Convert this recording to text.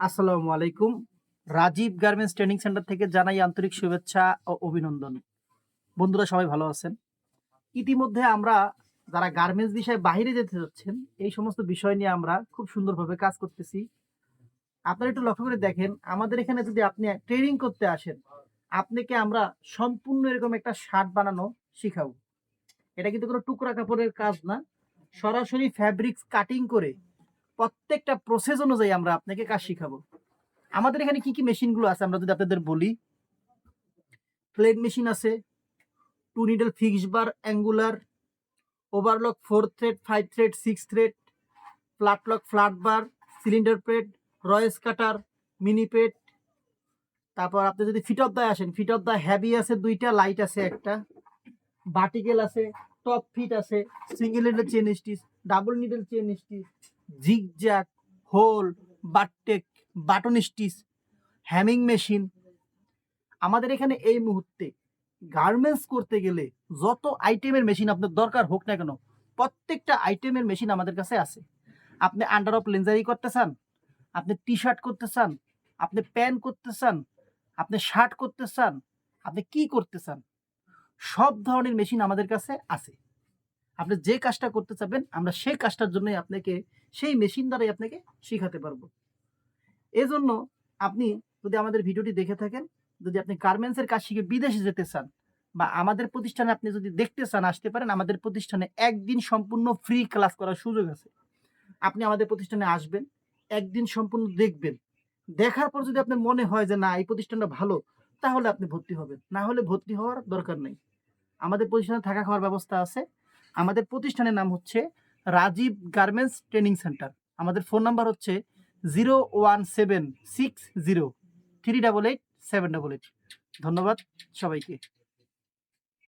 আসসালামু আলাইকুম। Rajib garments training centre থেকে জানাই আন্তরিক শুভেচ্ছা ও অভিনন্দন। বন্ধুরা, সবাই ভালো আছেন? ইতিমধ্যে আমরা যারা গার্মেন্টস বিষয়ে বাইরে যেতে যাচ্ছেন এই সমস্ত বিষয় নিয়ে আমরা খুব সুন্দরভাবে কাজ করতেছি। আপনারা একটু লক্ষ্য করে দেখেন, আমাদের এখানে যদি আপনি ট্রেনিং করতে আসেন, আপনাকে আমরা সম্পূর্ণ এরকম একটা শার্ট বানানো শিখাবো। এটা কিন্তু কোনো টুকরা কাপড়ের কাজ না। সরাসরি ফ্যাব্রিক্স কাটিং করে প্রত্যেকটা প্রসেস অনুযায়ী আমরা আপনাকে কাজ শিখাবো। আমাদের এখানে কি কি মেশিনগুলো আছে আমরা যদি আপনাদের বলি? প্লেট মেশিন আছে two needle fix bar angular overlock four thread five thread six thread flat lock flat bar cylinder plate Royce cutter mini pet তারপর আপনি যদি ফিট অফ দায় আসেন ফিট অফ দ্য হ্যাভি আছে দুইটা লাইট আছে একটা বার্টিকেল আছে টপ ফিট আছে single needle chain stitch double needle chain stitch zigzag hole bartack button stitch hemming machine আমাদের এখানে এই মুহূর্তে গার্মেন্টস করতে গেলে যত আইটেমের মেশিন আপনার দরকার হোক না কেন, প্রত্যেকটা আইটেমের মেশিন আমাদের কাছে আছে। আপনি আন্ডার অফ লেঞ্জারি করতে চান, আপনি টি শার্ট করতে চান, আপনি প্যান্ট করতে চান, আপনি শার্ট করতে চান, আপনি কি করতে চান, সব ধরনের মেশিন আমাদের কাছে আছে। আপনি যে কাজটা করতে চাবেন, আমরা সেই কাজটার জন্যই আপনাকে, সেই মেশিন দ্বারাই আপনাকে শেখাতে পারব। এজন্য আপনি যদি আমাদের ভিডিওটি দেখে থাকেন, যদি আপনি গার্মেন্টসের কাজ শিখে বিদেশে যেতে চান বা আমাদের প্রতিষ্ঠানে আপনি যদি দেখতে চান, আসতে পারেন, আমাদের প্রতিষ্ঠানে একদিন সম্পূর্ণ ফ্রি ক্লাস করার সুযোগ আছে। আপনি আমাদের প্রতিষ্ঠানে আসবেন, একদিন সম্পূর্ণ দেখবেন। দেখার পর যদি আপনার মনে হয় যে, না, এই প্রতিষ্ঠানটা ভালো, তাহলে আপনি ভর্তি হবেন। না হলে ভর্তি হওয়ার দরকার নেই। আমাদের প্রতিষ্ঠানে থাকা খাওয়ার ব্যবস্থা আছে। আমাদের প্রতিষ্ঠানের নাম হচ্ছে রাজীব গার্মেন্টস ট্রেনিং সেন্টার। আমাদের ফোন নাম্বার হচ্ছে zero one seven six zero three double eight seven double eight. ধন্যবাদ সবাইকে।